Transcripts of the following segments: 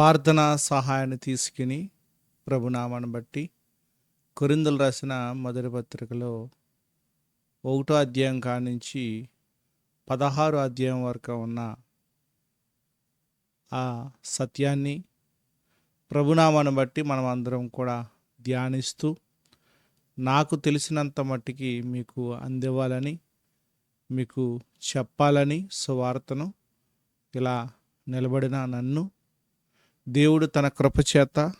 ప్రార్థన సహాయాన్ని తీసుకుని ప్రభునామాను బట్టి కొరిందలు రాసిన మొదటి పత్రికలో ఒకటో అధ్యాయం కానించి పదహారు అధ్యాయం వరకు ఉన్న ఆ సత్యాన్ని ప్రభునామాను బట్టి మనం అందరం కూడా ధ్యానిస్తూ నాకు తెలిసినంత మట్టికి మీకు అందివ్వాలని మీకు చెప్పాలని సువార్తను ఇలా నిలబడిన నన్ను దేవుడు తన కృపచేత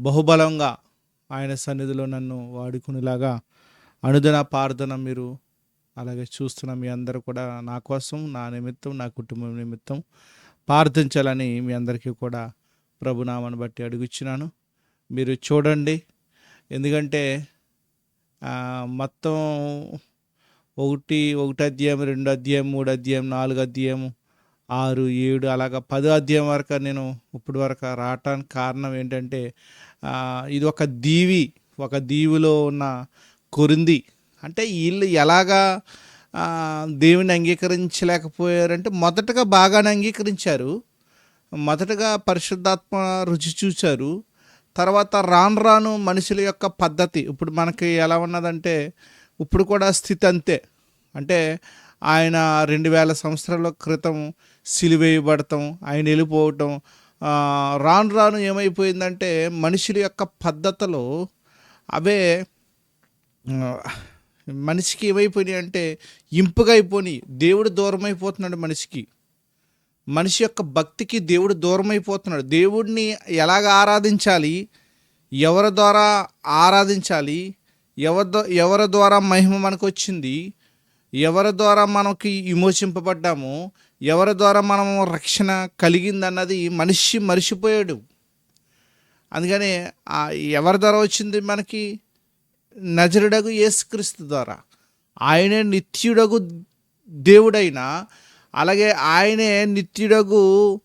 బహుబలంగా ఆయన సన్నిధిలో నన్ను వాడుకునేలాగా అనుదిన ప్రార్థన మీరు అలాగే చూస్తున్న మీ అందరూ కూడా నా కోసం నా నిమిత్తం నా కుటుంబం నిమిత్తం ప్రార్థించాలని మీ అందరికీ కూడా ప్రభునామాన్ని బట్టి అడుగుచున్నాను. మీరు చూడండి. ఎందుకంటే మొత్తం ఒకటి ఒకటి అధ్యాయం రెండు అధ్యాయం మూడు అధ్యాయం నాలుగు అధ్యాయం ఆరు ఏడు అలాగా పదో అధ్యాయం వరకు నేను ఇప్పుడు వరకు రావటానికి కారణం ఏంటంటే ఇది ఒక దీవి ఒక దీవిలో ఉన్న కొరింది. అంటే వీళ్ళు ఎలాగా దేవుని అంగీకరించలేకపోయారంటే మొదటగా బాగానే అంగీకరించారు. మొదటగా పరిశుద్ధాత్మ రుచి చూశారు తర్వాత రాను రాను మనుషుల యొక్క పద్ధతి. ఇప్పుడు మనకి ఎలా ఉన్నదంటే ఇప్పుడు కూడా స్థితి అంతే. అంటే ఆయన రెండు వేల సంవత్సరాల క్రితం సిలివేయబడటం ఆయన వెళ్ళిపోవటం రాను రాను ఏమైపోయిందంటే మనుషుల యొక్క పద్ధతులు అవే మనిషికి ఏమైపోయినాయి అంటే ఇంపుగా అయిపోయినాయి. దేవుడు దూరం అయిపోతున్నాడు మనిషికి. మనిషి యొక్క భక్తికి దేవుడు దూరం అయిపోతున్నాడు దేవుడిని ఎలాగ ఆరాధించాలి? ఎవరి ద్వారా ఆరాధించాలి? ఎవరి ఎవరి ద్వారా మహిమ మనకు వచ్చింది ఎవరి ద్వారా మనకి విమోచింపబడ్డాము? ఎవరి ద్వారా మనము రక్షణ కలిగిందన్నది మనిషి మరిచిపోయాడు. అందుకని ఎవరి ద్వారా వచ్చింది మనకి? నజరుడగు యేసుక్రీస్తు ద్వారా. ఆయనే నిత్యుడగు దేవుడైన అలాగే ఆయనే నిత్యుడగు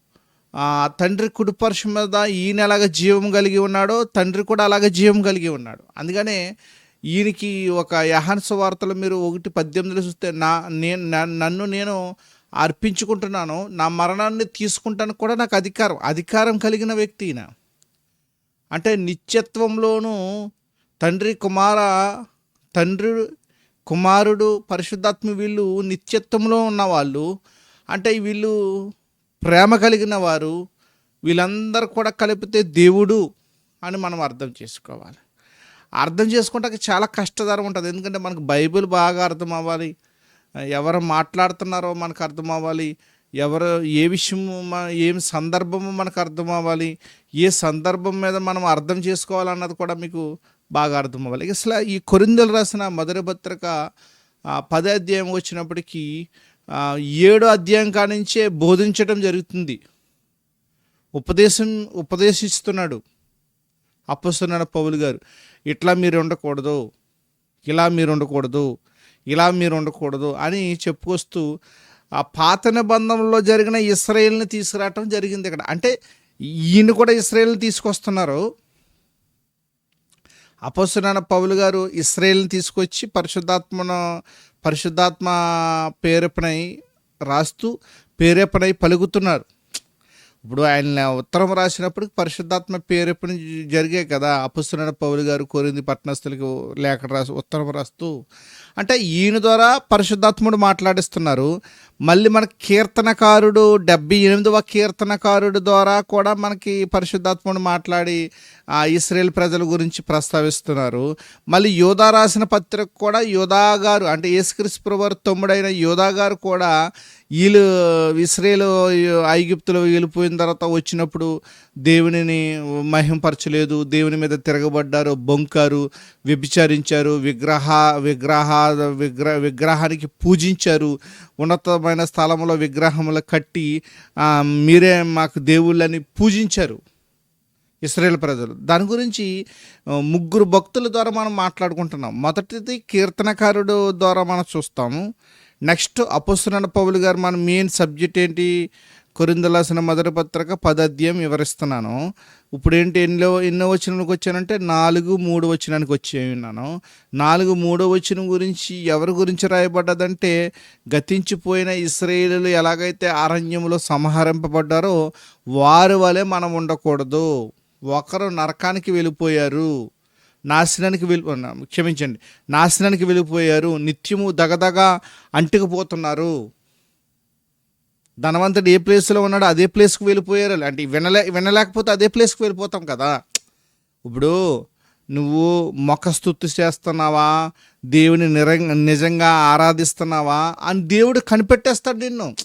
తండ్రి కుడిపరుషం మీద ఈయన ఎలాగ జీవం కలిగి ఉన్నాడో తండ్రి కూడా అలాగే జీవం కలిగి ఉన్నాడు. అందుకనే ఈయనకి ఒక యహాన్ వార్తలు మీరు ఒకటి పద్దెనిమిదిలో చూస్తే నా నేను నన్ను నేను అర్పించుకుంటున్నాను నా మరణాన్ని తీసుకుంటాను కూడా నాకు అధికారం అధికారం కలిగిన వ్యక్తి అంటే నిత్యత్వంలోనూ తండ్రి కుమార తండ్రి కుమారుడు పరిశుద్ధాత్మ వీళ్ళు నిత్యత్వంలో ఉన్నవాళ్ళు. అంటే వీళ్ళు ప్రేమ కలిగిన వారు వీళ్ళందరూ కూడా కలిపితే దేవుడు అని మనం అర్థం చేసుకోవాలి. అర్థం చేసుకుంటే చాలా కష్టతరం ఉంటుంది. ఎందుకంటే మనకు బైబిల్ బాగా అర్థం అవ్వాలి. ఎవరు మాట్లాడుతున్నారో మనకు అర్థం అవ్వాలి. ఎవరు ఏ విషయము మ- ఏం సందర్భము మనకు అర్థం అవ్వాలి. ఏ సందర్భం మీద మనం అర్థం చేసుకోవాలన్నది కూడా మీకు బాగా అర్థం అవ్వాలి. అసలు ఈ కొరిందలు రాసిన మొదటి పత్రిక పదే అధ్యాయం వచ్చినప్పటికీ ఏడు ఏడో అధ్యాయం కానించే బోధించడం జరుగుతుంది. ఉపదేశం ఉపదేశిస్తున్నాడు అప్పస్తున్నాడు పౌలు గారు. ఇట్లా మీరు ఉండకూడదు. ఇలా మీరు ఉండకూడదు. ఇలా మీరు ఉండకూడదు అని చెప్పుకొస్తూ ఆ పాత నిబంధనలో జరిగిన ఇస్రాయేల్ని తీసుకురావటం జరిగింది ఇక్కడ. అంటే ఈయన కూడా ఇస్రాయేల్ని తీసుకొస్తున్నారు. అపసునాన పౌలు గారు ఇస్రాయేల్ని తీసుకొచ్చి పరిశుద్ధాత్మను పరిశుద్ధాత్మ పేరేపణై రాస్తూ పేరేపనై పలుకుతున్నారు. ఇప్పుడు ఆయన ఉత్తరం రాసినప్పుడు పరిశుద్ధాత్మ పేరెప్పుడు జరిగే కదా. అపుస్తున్న పౌలు గారు కోరింది పట్టణస్థులకు లేఖ రాసి ఉత్తరం రాస్తూ అంటే ఈయన ద్వారా పరిశుద్ధాత్ముడు మాట్లాడిస్తున్నారు. మళ్ళీ మన కీర్తనకారుడు డెబ్బై ఎనిమిదవ కీర్తనకారుడు ద్వారా కూడా మనకి పరిశుద్ధాత్ముడు మాట్లాడి ఆ ఇస్రాయేల్ ప్రజల గురించి ప్రస్తావిస్తున్నారు. మళ్ళీ యోధా రాసిన పత్రిక కూడా యోధా గారు అంటే యేసుక్రీస్తు ప్రభువారు తమ్ముడైన యోధా గారు కూడా వీళ్ళు ఇస్రాయేల్ ఐగిప్తులు వెళ్ళిపోయిన తర్వాత వచ్చినప్పుడు దేవునిని మహింపరచలేదు దేవుని మీద తిరగబడ్డారు బొంకారు వ్యభిచారించారు విగ్రహ విగ్రహ విగ్రహ విగ్రహానికి పూజించారు ఉన్నతమైన స్థలంలో విగ్రహములు కట్టి మీరే మాకు దేవుళ్ళని పూజించారు. ఇస్రాయేల్ ప్రజలు. దాని గురించి ముగ్గురు భక్తుల ద్వారా మనం మాట్లాడుకుంటున్నాం. మొదటిది కీర్తనకారుడు ద్వారా మనం చూస్తాము. నెక్స్ట్ అపోస్తున్న పౌలు గారు మన మెయిన్ సబ్జెక్ట్ ఏంటి? కొరిందలాసిన మొదటి పత్రిక పదధ్యాయం వివరిస్తున్నాను. ఇప్పుడు ఏంటి ఎన్నో ఎన్నో వచ్చినానికి వచ్చానంటే నాలుగు మూడు వచ్చినానికి వచ్చి ఉన్నాను. నాలుగు మూడో వచ్చిన గురించి ఎవరి గురించి రాయబడ్డదంటే గతించిపోయిన ఇస్రాయేలీలు ఎలాగైతే అరణ్యంలో సంహరింపబడ్డారో వారి వలె మనం ఉండకూడదు. ఒకరు నరకానికి వెళ్ళిపోయారు నాశనానికి వెళ్ళి క్షమించండి నాశనానికి వెళ్ళిపోయారు నిత్యము దగదగ అంటుకుపోతున్నారు. ధనవంతుడు ఏ ప్లేస్లో ఉన్నాడో అదే ప్లేస్కి వెళ్ళిపోయారు. అంటే వినలే వినలేకపోతే అదే ప్లేస్కి వెళ్ళిపోతాం కదా. ఇప్పుడు నువ్వు మొఖస్తుత్తు చేస్తున్నావా దేవుని నిర నిజంగా ఆరాధిస్తున్నావా అని దేవుడు కనిపెట్టేస్తాడు నిన్ను.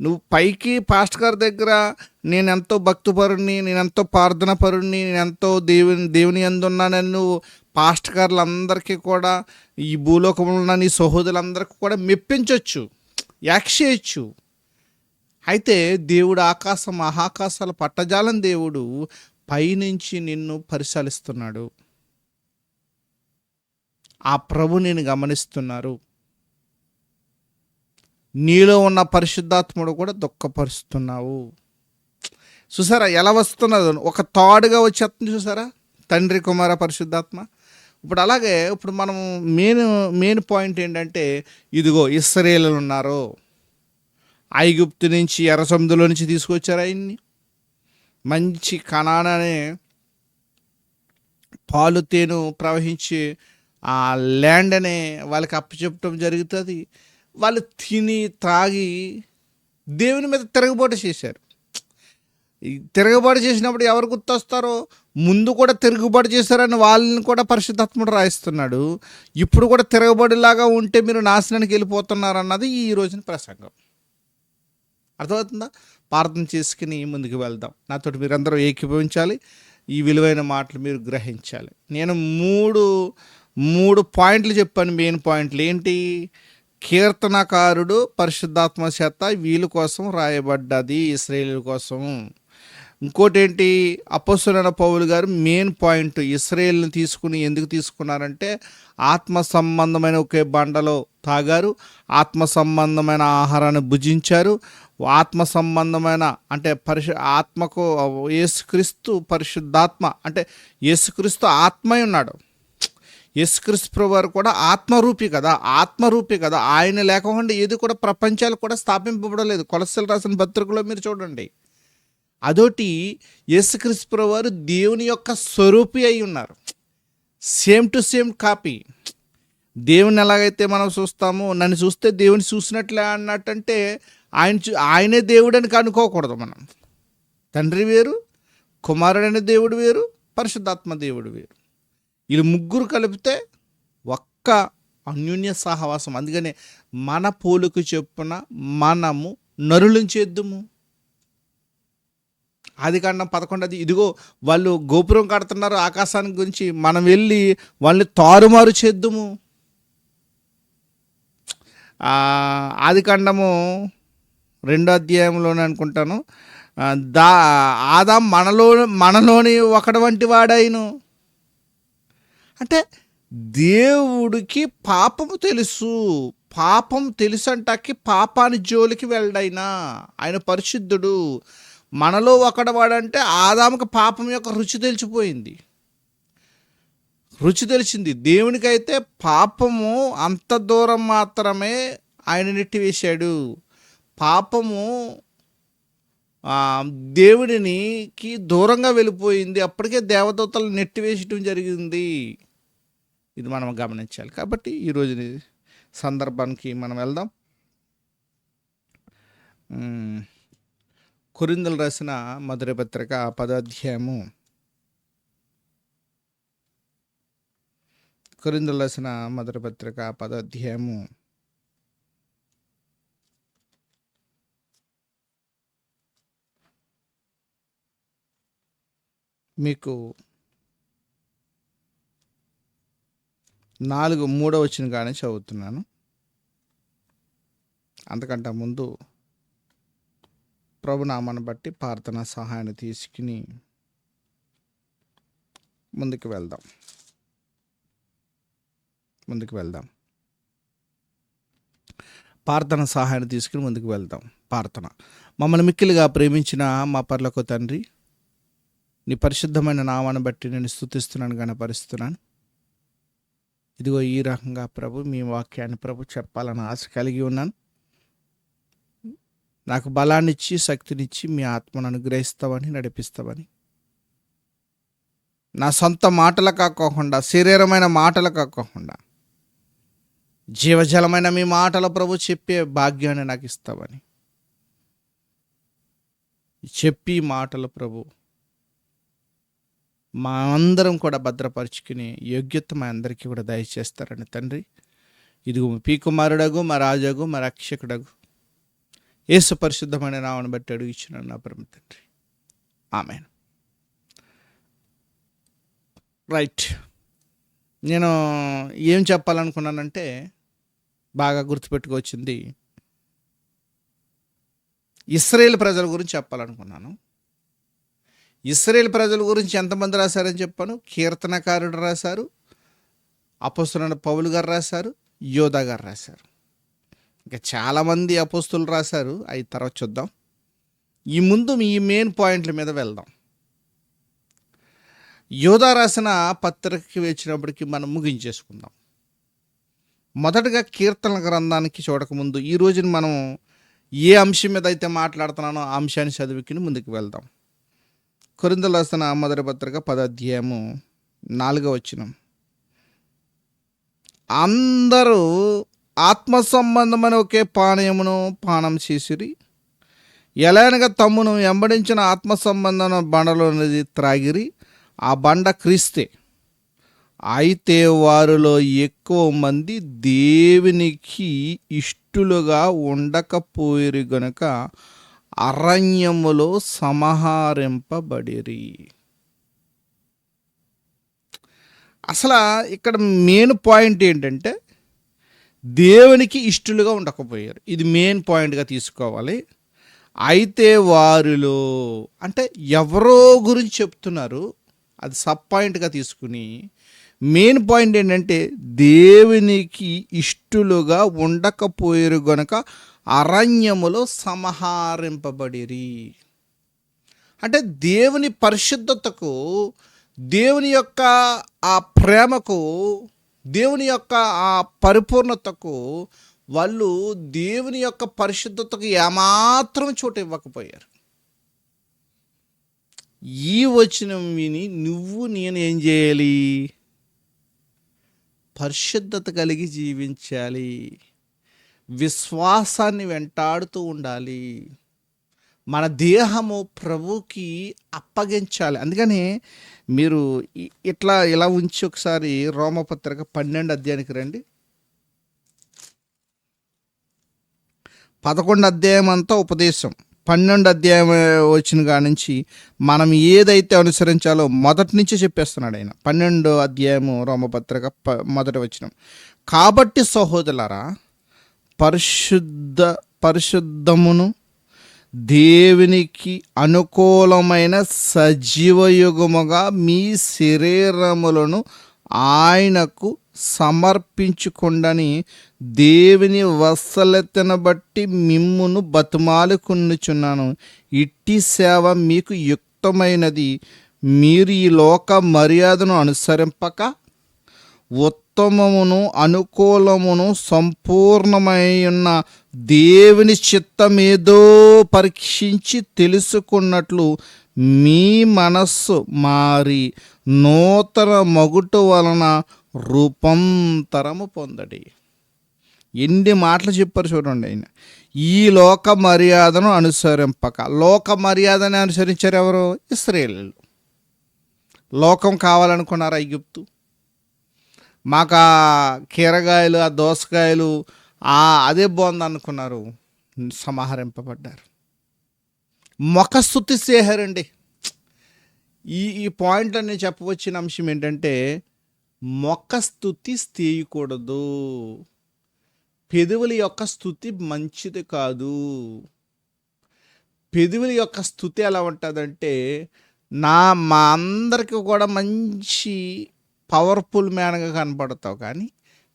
నువ్వు పైకి పాస్ట్ గారి దగ్గర నేనెంతో ఎంతో భక్తిపరుణ్ణి నేను ఎంతో ప్రార్థన నేను ఎంతో దేవుని దేవుని ఎందున్నానని నువ్వు పాస్ట్ గారులందరికీ కూడా ఈ భూలోకంలో ఉన్న నీ సహోదరులందరికీ కూడా మెప్పించవచ్చు యాక్ష చేయొచ్చు. అయితే దేవుడు ఆకాశం మహాకాశాల పట్టజాలం దేవుడు పైనుంచి నిన్ను పరిశీలిస్తున్నాడు. ఆ ప్రభు నేను గమనిస్తున్నారు. నీలో ఉన్న పరిశుద్ధాత్ముడు కూడా దుఃఖపరుస్తున్నావు. చూసారా ఎలా వస్తున్నదో? ఒక తాడుగా వచ్చేస్తుంది చూసారా? తండ్రి కుమార పరిశుద్ధాత్మ. ఇప్పుడు అలాగే ఇప్పుడు మనం మెయిన్ మెయిన్ పాయింట్ ఏంటంటే ఇదిగో ఇస్రాయేలు ఉన్నారు. ఐగుప్తు నుంచి ఎర్ర సముద్రంలో నుంచి తీసుకొచ్చారు ఆయన్ని. మంచి కణాననే పాలు తేను ప్రవహించి ఆ ల్యాండ్ అనే వాళ్ళకి అప్పచెప్పడం జరుగుతుంది. వాళ్ళు తిని తాగి దేవుని మీద తిరగబాటు చేశారు. ఈ తిరగబాటు చేసినప్పుడు ఎవరు గుర్తొస్తారో? ముందు కూడా తిరుగుబాటు చేశారని వాళ్ళని కూడా పరిశుద్ధాత్ముడు రాయిస్తున్నాడు. ఇప్పుడు కూడా తిరగబడిలాగా ఉంటే మీరు నాశనానికి వెళ్ళిపోతున్నారు అన్నది ఈ రోజున ప్రసంగం. అర్థమవుతుందా? ప్రార్థన చేసుకుని ముందుకు వెళ్దాం. నాతోటి మీరందరూ ఏకీభవించాలి. ఈ విలువైన మాటలు మీరు గ్రహించాలి. నేను మూడు మూడు పాయింట్లు చెప్పాను. మెయిన్ పాయింట్లు ఏంటి? కీర్తనకారుడు పరిశుద్ధాత్మ చేత వీళ్ళ కోసం రాయబడ్డది ఇస్రాయేలీల కోసం. ఇంకోటి ఏంటి అపస్సులైన పౌలు గారు మెయిన్ పాయింట్ ఇస్రాయేల్ని తీసుకుని ఎందుకు తీసుకున్నారంటే ఆత్మ సంబంధమైన ఒకే బండలో తాగారు ఆత్మ సంబంధమైన ఆహారాన్ని భుజించారు ఆత్మ సంబంధమైన అంటే పరిశు ఆత్మకు యేసుక్రీస్తు పరిశుద్ధాత్మ అంటే యేసుక్రీస్తు ఆత్మై ఉన్నాడు. యేసుక్రీస్తు వారు కూడా ఆత్మరూపి కదా ఆత్మరూపి కదా. ఆయన లేకుండా ఏది కూడా ప్రపంచాలు కూడా స్థాపింపబడలేదు. కొలసలు రాసిన పత్రికలో మీరు చూడండి. అదోటి యేసుక్రీస్తు వారు దేవుని యొక్క స్వరూపి అయి ఉన్నారు. Same to same copy. దేవుని ఎలాగైతే మనం చూస్తామో నన్ను చూస్తే దేవుని చూసినట్లే అన్నట్టంటే ఆయన చూ- ఆయనే దేవుడు అని మనం. తండ్రి వేరు కుమారుడైన దేవుడు వేరు పరిశుద్ధాత్మ దేవుడు వేరు. వీళ్ళు ముగ్గురు కలిపితే ఒక్క అన్యోన్య సహవాసం. అందుకనే మన పోలుకు చెప్పున మనము నరులను చేద్దుము. ఆది కాండం పదకొండది ఇదిగో వాళ్ళు గోపురం కడుతున్నారు ఆకాశానికి గురించి మనం వెళ్ళి వాళ్ళని తారుమారు చేద్దుము. ఆది కాండము రెండో అధ్యాయంలోనే అనుకుంటాను. దా ఆదాం మనలో మనలోని ఒకటి వంటి వాడైను. అంటే దేవుడికి పాపము తెలుసు. పాపం తెలుసు అంటాకి పాపాని జోలికి వెళ్ళడైనా. ఆయన పరిశుద్ధుడు. మనలో ఒకడవాడంటే ఆదాముకి పాపం యొక్క రుచి తెలిసిపోయింది. రుచి తెలిసింది. దేవునికైతే పాపము అంత దూరం మాత్రమే ఆయన నెట్టివేశాడు. పాపము దేవుడినికి దూరంగా వెళ్ళిపోయింది. అప్పటికే దేవదూతలు నెట్టివేయటం జరిగింది. ఇది మనం గమనించాలి. కాబట్టి ఈరోజు సందర్భానికి మనం వెళ్దాం. కొరిందలు రాసిన మధుర పత్రిక పదాధ్యాయము. కొరిందలు రాసిన మధుర పత్రిక పదాధ్యాయము. మీకు నాలుగు మూడో వచ్చిన కానీ చదువుతున్నాను. అంతకంటే ముందు ప్రభునామాను బట్టి ప్రార్థన సహాయాన్ని తీసుకుని ముందుకు వెళ్దాం. ముందుకు వెళ్దాం. ప్రార్థన సహాయాన్ని తీసుకుని ముందుకు వెళ్దాం. ప్రార్థన. మమ్మల్ని మిక్కిలిగా ప్రేమించిన మా పర్లకు తండ్రి నీ పరిశుద్ధమైన నామాన్ని బట్టి నేను స్థుతిస్తున్నాను గణపరుస్తున్నాను ఇదిగో ఈ రకంగా ప్రభు మీ వాక్యాన్ని ప్రభు చెప్పాలని ఆశ కలిగి ఉన్నాను. నాకు బలాన్నిచ్చి శక్తినిచ్చి మీ ఆత్మను అనుగ్రహిస్తావని నడిపిస్తావని. నా సొంత మాటలు కాకోకుండా శరీరమైన మాటలు కాకోకుండా జీవజలమైన మీ మాటల ప్రభు చెప్పే భాగ్యాన్ని నాకు ఇస్తావని. చెప్పి మాటలు ప్రభు మా అందరం కూడా భద్రపరుచుకుని యోగ్యత మా అందరికీ కూడా దయచేస్తారని తండ్రి. ఇదిగో పీ కుమారుడగు మా రాజగు మా రక్షకుడగు. ఏసు పరిశుద్ధమైన నామను బట్టి అడుగుచ్చిన నా పరమ తండ్రి. ఆమె రైట్. నేను ఏం చెప్పాలనుకున్నానంటే బాగా గుర్తుపెట్టుకొచ్చింది ఇస్రాయేల్ ప్రజల గురించి చెప్పాలనుకున్నాను. ఇస్రాయేల్ ప్రజల గురించి ఎంతమంది రాశారని చెప్పాను? కీర్తనకారుడు రాశారు. అపస్తులైన పౌలు గారు రాశారు. యోధా గారు రాశారు. ఇంకా చాలామంది అపోస్తులు రాశారు. అవి తర్వాత చూద్దాం. ఈ ముందు ఈ మెయిన్ పాయింట్ల మీద వెళ్దాం. యోధా రాసిన పత్రికకి వచ్చినప్పటికి మనం ముగించేసుకుందాం. మొదటగా కీర్తన గ్రంథానికి చూడకముందు ఈ రోజున మనం ఏ అంశం మీద అయితే మాట్లాడుతున్నానో ఆ అంశాన్ని చదివికి ముందుకు వెళ్దాం. కొరిందలాసన మొదటి పత్రిక పదాధ్యాయము నాలుగవ వచ్చినం అందరూ ఆత్మ సంబంధమైన ఒకే పానీయమును పానం చేసిరి. ఎలానగా తమ్మును వెంబడించిన ఆత్మ సంబంధం బండలో అనేది త్రాగిరి. ఆ బండ క్రీస్తే. అయితే వారిలో ఎక్కువ మంది దేవునికి ఇష్టలుగా ఉండకపోయిరు గనుక అరణ్యములో సమహారింపబడిరి. అసలు ఇక్కడ మెయిన్ పాయింట్ ఏంటంటే దేవునికి ఇష్టలుగా ఉండకపోయారు. ఇది మెయిన్ పాయింట్గా తీసుకోవాలి. అయితే వారిలో అంటే ఎవరో గురించి చెప్తున్నారు అది సబ్ పాయింట్గా తీసుకుని మెయిన్ పాయింట్ ఏంటంటే దేవునికి ఇష్టలుగా ఉండకపోయారు గనక అరణ్యములో సంహారింపబడిరి అంటే దేవుని పరిశుద్ధతకు దేవుని యొక్క ఆ ప్రేమకు దేవుని యొక్క ఆ పరిపూర్ణతకు వాళ్ళు దేవుని యొక్క పరిశుద్ధతకు ఏమాత్రం చోటు ఇవ్వకపోయారు. ఈ వచనం విని నువ్వు నేను ఏం చేయాలి? పరిశుద్ధత కలిగి జీవించాలి. విశ్వాసాన్ని వెంటాడుతూ ఉండాలి. మన దేహము ప్రభుకి అప్పగించాలి. అందుకని మీరు ఇట్లా ఇలా ఉంచి ఒకసారి రోమపత్రిక పన్నెండు అధ్యాయానికి రండి. పదకొండు అధ్యాయం అంతా ఉపదేశం. పన్నెండు అధ్యాయం వచ్చిన కాడి నుంచి మనం ఏదైతే అనుసరించాలో మొదటి నుంచే చెప్పేస్తున్నాడు ఆయన. పన్నెండు అధ్యాయము రోమపత్రిక ప మొదటి వచ్చిన కాబట్టి సహోదరులారా పరిశుద్ధ పరిశుద్ధమును దేవునికి అనుకూలమైన సజీవయుగముగా మీ శరీరములను ఆయనకు సమర్పించుకుండని దేవుని వత్సలతన బట్టి మిమ్మును బతుమాలుకునుచున్నాను. ఇట్టి సేవ మీకు యుక్తమైనది. మీరు ఈ లోక మర్యాదను అనుసరింపక ఉత్తమమును అనుకూలమును సంపూర్ణమైన దేవుని చిత్తమేదో పరీక్షించి తెలుసుకున్నట్లు మీ మనస్సు మారి నూతన మగుటు వలన రూపాంతరము పొందడి. ఎన్ని మాటలు చెప్పారు చూడండి ఆయన. ఈ లోక మర్యాదను అనుసరింపక. లోక మర్యాదని అనుసరించారు ఎవరు? ఇస్రాయేలు లోకం కావాలనుకున్నారు ఐగుప్తు మాకు ఆ కీరగాయలు ఆ దోసకాయలు ఆ అదే బాగుంది అనుకున్నారు. సమాహరింపబడ్డారు మొఖస్థుతి స్థుతి ఈ ఈ పాయింట్లో నేను చెప్పవచ్చిన అంశం ఏంటంటే మొక్క స్థుతి చేయకూడదు పెదవుల యొక్క స్థుతి మంచిది కాదు. పెదవుల యొక్క స్థుతి ఎలా ఉంటుందంటే నా మా అందరికి కూడా మంచి పవర్ఫుల్ మ్యాన్గా కనపడతావు కానీ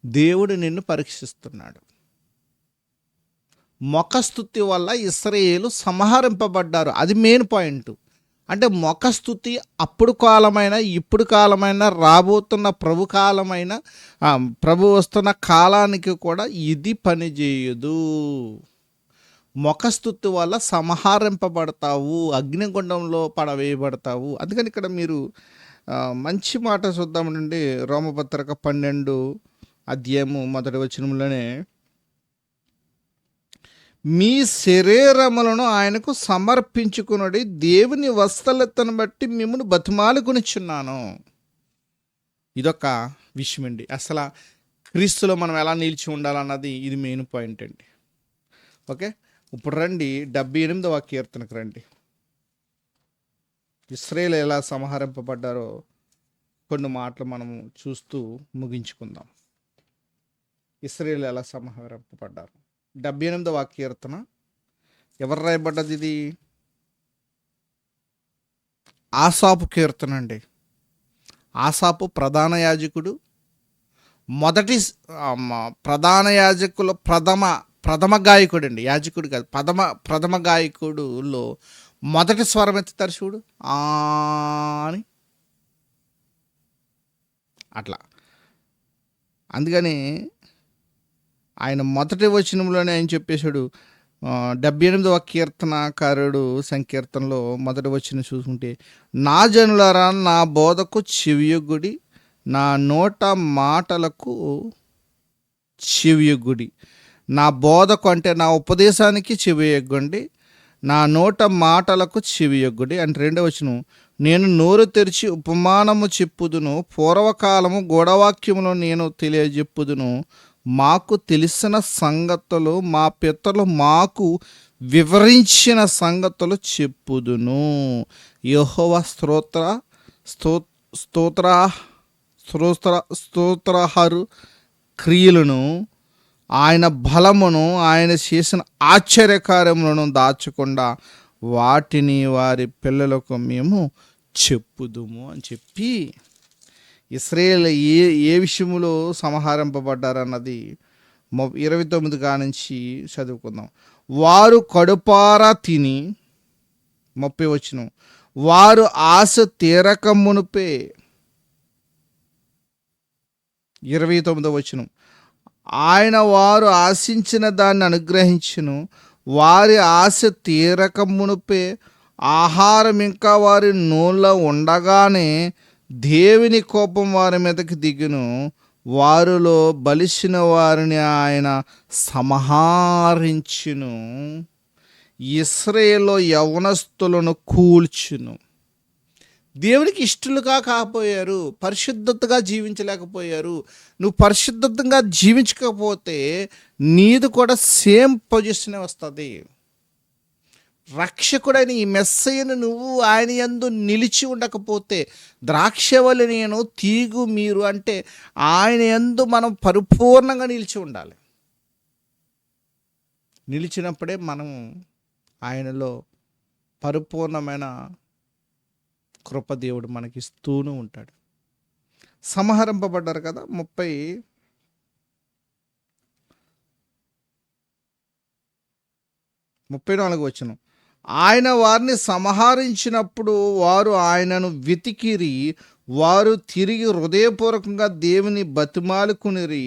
దేవుడు నిన్ను పరీక్షిస్తున్నాడు. మొఖస్థుతి వల్ల ఇస్రాయేలు సంహరింపబడ్డారు. అది మెయిన్ పాయింట్. అంటే మొఖస్థుతి అప్పుడు కాలమైన ఇప్పుడు కాలమైన రాబోతున్న ప్రభు కాలమైన ప్రభు వస్తున్న కాలానికి కూడా ఇది పనిచేయదు మొఖస్థుతి వల్ల సంహరింపబడతావు అగ్నిగుండంలో పడవేయబడతావు. అందుకని ఇక్కడ మీరు మంచి మాట చూద్దామండి. రోమపత్రిక పన్నెండు అధ్యాయము మొదటి వచనంలోనే మీ శరీరములను ఆయనకు సమర్పించుకునడి దేవుని వస్తలతను బట్టి మిమ్మల్ని బతిమాలుకునిచున్నాను. ఇదొక విషయం అండి అసలు క్రీస్తులో మనం ఎలా నిలిచి ఉండాలన్నది ఇది మెయిన్ పాయింట్ అండి. ఓకే? ఇప్పుడు రండి డెబ్బై ఎనిమిదవ కీర్తనకు రండి. ఇస్రాయేల్ ఎలా సంహరింపబడ్డారో కొన్ని మాటలు మనము చూస్తూ ముగించుకుందాం. ఇస్రాయేల్ ఎలా సంహరింపబడ్డారు? డెబ్బై ఎనిమిదవ కీర్తన. ఎవరు రాయబడ్డది ఇది? ఆసాపు కీర్తన అండి. ఆసాపు ప్రధాన యాజకుడు. మొదటి ప్రధాన యాజకుల ప్రథమ ప్రథమ గాయకుడు అండి యాజకుడు కాదు ప్రథమ ప్రథమ గాయకుడులో మొదటి స్వరం ఎత్తుతారు చూడు? ఆ అని. అట్లా. అందుకని ఆయన మొదటి వచనంలోనే ఆయన చెప్పేశాడు డెబ్బై ఎనిమిదవ కీర్తనకారుడు సంకీర్తనలో మొదటి వచ్చిన చూసుకుంటే నా జనులారా నా బోధకు చెవియొగ్గుడి నా నోట మాటలకు చెవియొగ్గుడి. నా బోధకు అంటే నా ఉపదేశానికి చెవియొగ్గండి నా నోట మాటలకు చెవియొగ్గుడి అంటే రెండవ వచనం. నేను నోరు తెరిచి ఉపమానము చెప్పుదును పూర్వకాలము గోడవాక్యమును నేను తెలియజెప్పుదును. మాకు తెలిసిన సంగతులు మా పితలు మాకు వివరించిన సంగతులు చెప్పుదును. యహోవ స్తోత్ర స్తో స్తోత్ర స్తోత్ర స్తోత్రహరు క్రియలను ఆయన బలమును ఆయన చేసిన ఆశ్చర్యకార్యములను దాచకుండా వాటిని వారి పిల్లలకు మేము చెప్పుదుము అని చెప్పి ఇస్రాయేల్ ఏ ఏ విషయంలో సంహరింపబడ్డారన్నది ఇరవై తొమ్మిది కానించి చదువుకుందాం. వారు కడుపారా తిని ముప్పై వచ్చిన వారు ఆశ తీరక మునుపే ఇరవై తొమ్మిదో వచ్చినం ఆయన వారు ఆశించిన దాన్ని అనుగ్రహించును. వారి ఆశ తీరక మునుపే ఆహారం ఇంకా వారి నూనెలో ఉండగానే దేవుని కోపం వారి మీదకి దిగును. వారిలో బలిసిన వారిని ఆయన సంహరించును. ఇస్రేలో యవనస్తులను కూల్చును. దేవునికి ఇష్టలుగా కాకపోయారు పరిశుద్ధతగా జీవించలేకపోయారు నువ్వు పరిశుద్ధంగా జీవించకపోతే నీది కూడా సేమ్ పొజిషనే వస్తుంది. రక్షకుడైన ఈ మెస్సయ్యను నువ్వు ఆయన యందు నిలిచి ఉండకపోతే ద్రాక్షవల్లి నేను తీగు మీరు అంటే ఆయన యందు మనం పరిపూర్ణంగా నిలిచి ఉండాలి. నిలిచినప్పుడే మనం ఆయనలో పరిపూర్ణమైన కృప దేవుడు మనకి ఇస్తూనే ఉంటాడు. సంహరింపబడ్డారు కదా ముప్పై ముప్పై నాలుగు వచ్చిన ఆయన వారిని సంహరించినప్పుడు వారు ఆయనను వెతికిరి వారు తిరిగి హృదయపూర్వకంగా దేవుని బతిమాలుకునిరి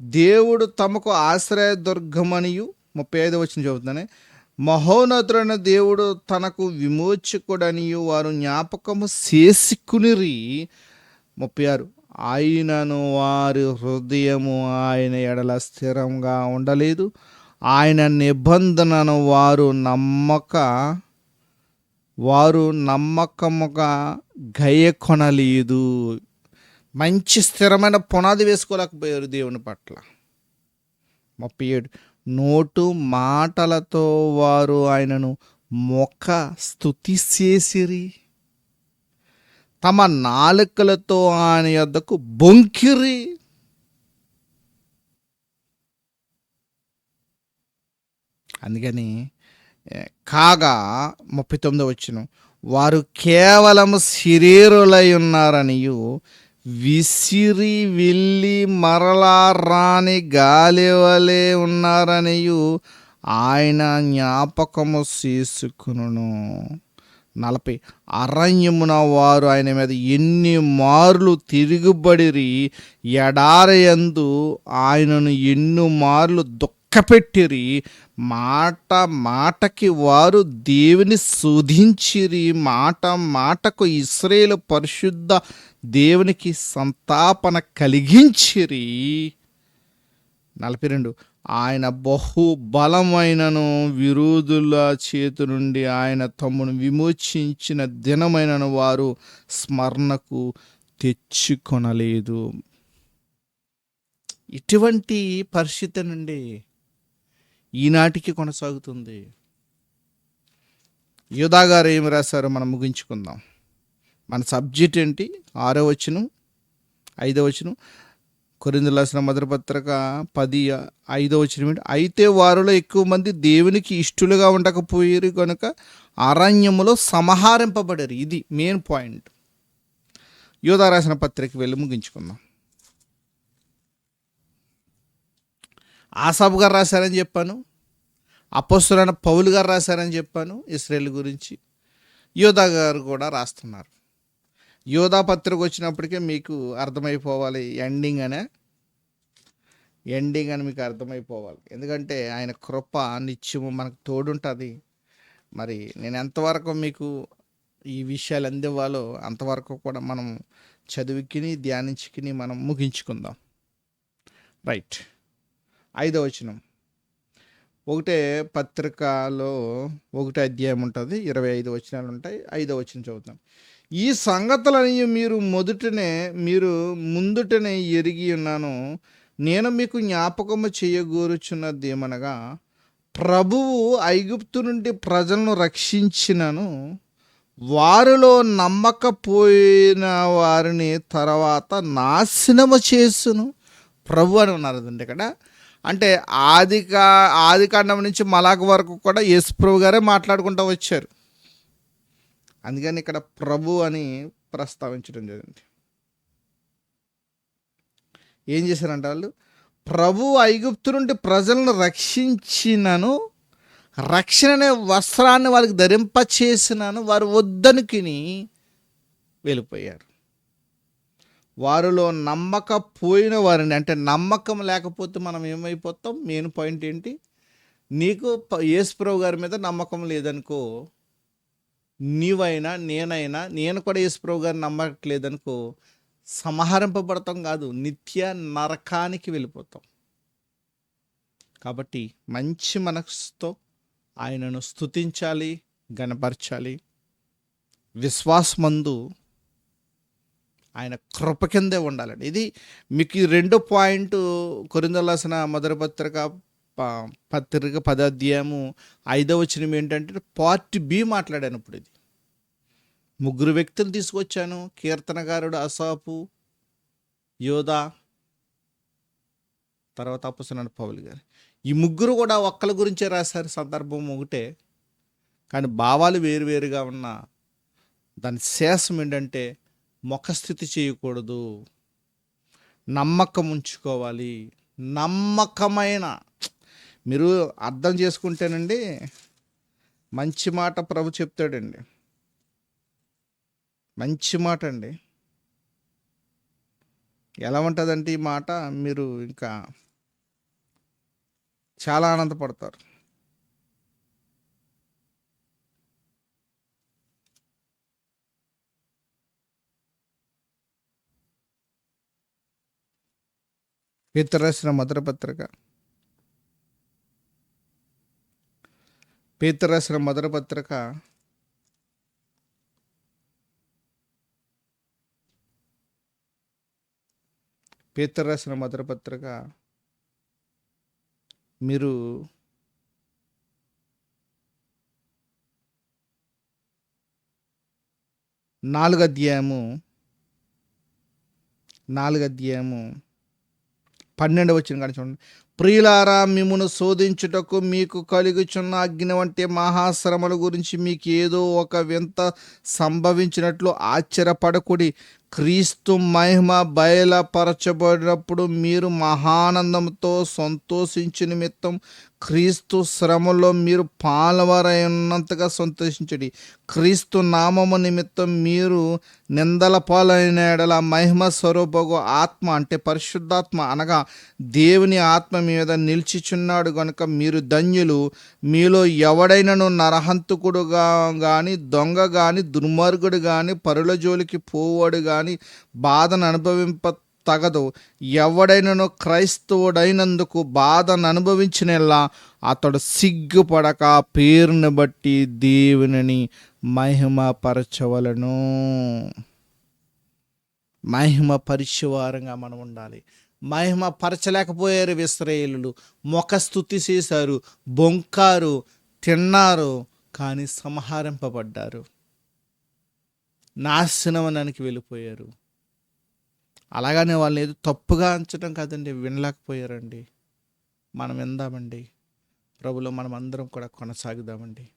దేవుడు తమకు ఆశ్రయ దుర్గమనియు ముప్పై ఐదు వచ్చిన చదువుతానే మహోన్నతుడైన దేవుడు తనకు విమోచకుడనియు వారు జ్ఞాపకము చేసుకునిరి. ముప్పై ఆరు. ఆయనను వారి హృదయము ఆయన ఎడల స్థిరంగా ఉండలేదు. ఆయన నిబంధనను వారు నమ్మక వారు నమ్మకముగా గయకొనలేదు. మంచి స్థిరమైన పునాది వేసుకోలేకపోయారు దేవుని పట్ల. ముప్పై ఏడు. నోటు మాటలతో వారు ఆయనను మొక్క స్థుతి చేసిరి తమ నాలుకలతో ఆయన యొద్దకు బొంకిరి. అందుకని కాగా ముప్పై తొమ్మిదో వచ్చిన వారు కేవలం శరీరులై ఉన్నారనియు విసిరి వెళ్ళి మరలా రాని గాలివలే ఉన్నారనియు ఆయన జ్ఞాపకము చేసుకును నలభై అరణ్యమున వారు ఆయన మీద ఎన్ని మార్లు తిరుగుబడిరి ఎడారయందు ఆయనను ఎన్ని మార్లు లెక్కపెట్టిరి. మాట మాటకి వారు దేవుని శోధించిరి. మాట మాటకు ఇస్రేలు పరిశుద్ధ దేవునికి సంతాపన కలిగించిరి. నలభై రెండు. ఆయన బహు బలమైనను విరోధుల చేతి నుండి ఆయన తమ్మును విమోచించిన దినమైనను వారు స్మరణకు తెచ్చుకొనలేదు. ఇటువంటి పరిస్థితి నుండి ఈనాటికి కొనసాగుతుంది. యోధా గారు ఏమి రాశారో మనం ముగించుకుందాం. మన సబ్జెక్ట్ ఏంటి? ఆరో వచనం ఐదో వచనం కొరిందులు రాసిన మొదటి పత్రిక పది ఐదో వచ్చిన అయితే వారిలో ఎక్కువ మంది దేవునికి ఇష్టలుగా ఉండకపోయారు కనుక అరణ్యములో సంహరింపబడారు ఇది మెయిన్ పాయింట్ యోధా రాసిన పత్రిక వెళ్ళి ముగించుకుందాం. ఆసాబు గారు రాశారని చెప్పాను. అపోస్తులైన పౌలు గారు రాశారని చెప్పాను. ఇస్రాయేల్ గురించి యోధా గారు కూడా రాస్తున్నారు. యోధా పత్రిక వచ్చినప్పటికే మీకు అర్థమైపోవాలి ఎండింగ్ అనే. ఎండింగ్ అని మీకు అర్థమైపోవాలి. ఎందుకంటే ఆయన కృప నిత్యము మనకు తోడుంటుంది. మరి నేను ఎంతవరకు మీకు ఈ విషయాలు అందివ్వాలో అంతవరకు కూడా మనం చదివికిని ధ్యానించుకుని మనం ముగించుకుందాం. రైట్. ఐదో వచనం ఒకటే పత్రికలో ఒకటే అధ్యాయం ఉంటుంది. ఇరవై ఐదు వచనాలు ఉంటాయి. ఐదో వచనం చదువుతాం. ఈ సంగతులని మీరు మొదటనే మీరు ముందుటనే ఎరిగి ఉన్నాను. నేను మీకు జ్ఞాపకము చేయగోరుచున్నది ఏమనగా ప్రభువు ఐగుప్తు నుండి ప్రజలను రక్షించినను. వారిలో నమ్మకపోయిన వారిని తర్వాత నాశనము చేసును. ప్రభు అని ఉన్నారు అదండి ఇక్కడ అంటే ఆది ఆదికాండం నుంచి మలాక్ వరకు కూడా యేసు గారే మాట్లాడుకుంటూ వచ్చారు. అందుకని ఇక్కడ ప్రభు అని ప్రస్తావించడం జరిగింది. ఏం చేశారంట వాళ్ళు? ప్రభు ఐగుప్తు నుండి ప్రజలను రక్షించినను రక్షణ అనే వస్త్రాన్ని వాళ్ళకి ధరింపచేసినను వారు వద్దనుకిని వెళ్ళిపోయారు. వారిలో నమ్మకపోయిన వారిని అంటే నమ్మకం లేకపోతే మనం ఏమైపోతాం? మెయిన్ పాయింట్ ఏంటి? నీకు ప- యేసుప్రభు గారి మీద నమ్మకం లేదనుకో నీవైనా నేనైనా నేను కూడా యేసుప్రభు గారిని నమ్మట్లేదనుకో సంహరింపబడతాం కాదు నిత్య నరకానికి వెళ్ళిపోతాం. కాబట్టి మంచి మనసుతో ఆయనను స్తుతించాలి గనపరచాలి విశ్వాసమందు ఆయన కృప కిందే ఉండాలండి. ఇది మీకు ఈ రెండో పాయింట్ కొరిందలాసిన మొదటి పత్రిక ప- పత్రిక పదాధ్యాయము ఐదవ వచనం ఏంటంటే పార్ట్ బి మాట్లాడాను ఇప్పుడు ఇది. ముగ్గురు వ్యక్తులు తీసుకొచ్చాను. కీర్తనగారుడు అసాపు యోధా తర్వాత అప్పసనాడు పౌలు గారు. ఈ ముగ్గురు కూడా ఒక్కల గురించే రాశారు సందర్భం ఒకటే. కానీ భావాలు వేరువేరుగా ఉన్న దాని శేషం ఏంటంటే ముఖస్థితి చేయకూడదు. నమ్మకం ఉంచుకోవాలి. నమ్మకమైన మీరు అర్థం చేసుకుంటేనండి మంచి మాట ప్రభు చెప్తాడండి. మంచి మాట అండి. ఎలా ఉంటుందంటే ఈ మాట మీరు ఇంకా చాలా ఆనందపడతారు. పేతురు రాసిన మొదటి పత్రిక. పేతురు రాసిన మొదటి పత్రిక. పేతురు రాసిన మొదటి పత్రిక. మీరు నాలుగు అధ్యాయము నాలుగు అధ్యాయము పన్నెండు వచ్చిన కానీ చూడండి. ప్రియులారా మిమ్మును శోధించుటకు మీకు కలుగుచున్న అగ్ని వంటి మహాశ్రమల గురించి మీకు ఏదో ఒక వింత సంభవించినట్లు ఆశ్చర్యపడకుడి. క్రీస్తు మహిమ బయలుపరచబడినప్పుడు మీరు మహానందంతో సంతోషించు నిమిత్తం క్రీస్తు శ్రమలో మీరు పాలవరైనంతగా ఉన్నంతగా సంతోషించడి. క్రీస్తు నామము నిమిత్తం మీరు నిందల పాలైన ఎడల మహిమ స్వరూపకు ఆత్మ అంటే పరిశుద్ధాత్మ అనగా దేవుని ఆత్మ మీద నిలిచిచున్నాడు గనుక మీరు ధన్యులు. మీలో ఎవడైనను నరహంతకుడుగా కానీ దొంగ కానీ దుర్మార్గుడు కానీ పరుల జోలికి పోవాడు కానీ బాధను అనుభవింప తగదు ఎవడైనను క్రైస్తవుడైనందుకు బాధను అనుభవించినలా అతడు సిగ్గుపడక పేరుని బట్టి దేవునిని మహిమపరచవలను. మహిమ పరిశువారంగా మనం ఉండాలి. మహిమ పరచలేకపోయారు విశ్రయేలులు మొఖ స్థుతి చేశారు బొంకారు తిన్నారు కానీ సంహరింపబడ్డారు. నాశనవనానికి వెళ్ళిపోయారు. అలాగనే వాళ్ళని ఏదో తప్పుగా అంచడం కాదండి వినలేకపోయారండి. మనం విందామండి ప్రభులో మనం అందరం కూడా కొనసాగుదామండి.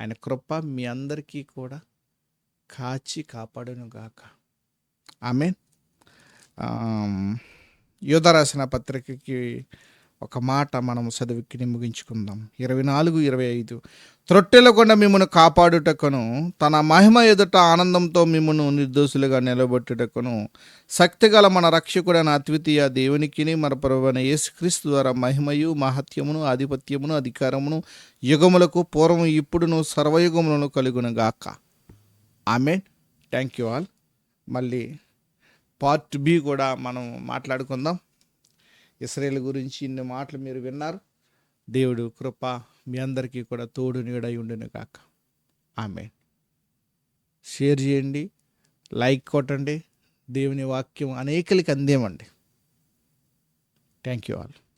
ఆయన కృప మీ అందరికీ కూడా కాచి కాపాడునుగాక ఆమె యోధ రాసిన పత్రికకి ఒక మాట మనం చదువుకిని ముగించుకుందాం. ఇరవై నాలుగు ఇరవై ఐదు. త్రొట్టెలకుండా మిమ్మను కాపాడుటకును తన మహిమ ఎదుట ఆనందంతో మిమ్మను నిర్దోషులుగా నిలబెట్టుటకును శక్తిగల మన రక్షకుడైన అద్వితీయ దేవునికిని మన ప్రభువైన యేసుక్రీస్తు ద్వారా మహిమయు మహత్యమును ఆధిపత్యమును అధికారమును యుగములకు పూర్వం ఇప్పుడును సర్వయుగములను కలుగును గాక ఆమె థ్యాంక్ యూ ఆల్. మళ్ళీ పార్ట్ బి కూడా మనం మాట్లాడుకుందాం. ఇస్రాయేల్ గురించి ఇన్ని మాటలు మీరు విన్నారు. దేవుడు కృప మీ అందరికీ కూడా తోడు నీడై ఉండును కాక ఆమె షేర్ చేయండి లైక్ కొట్టండి. దేవుని వాక్యం అనేకలకి అందేమండి. Thank you all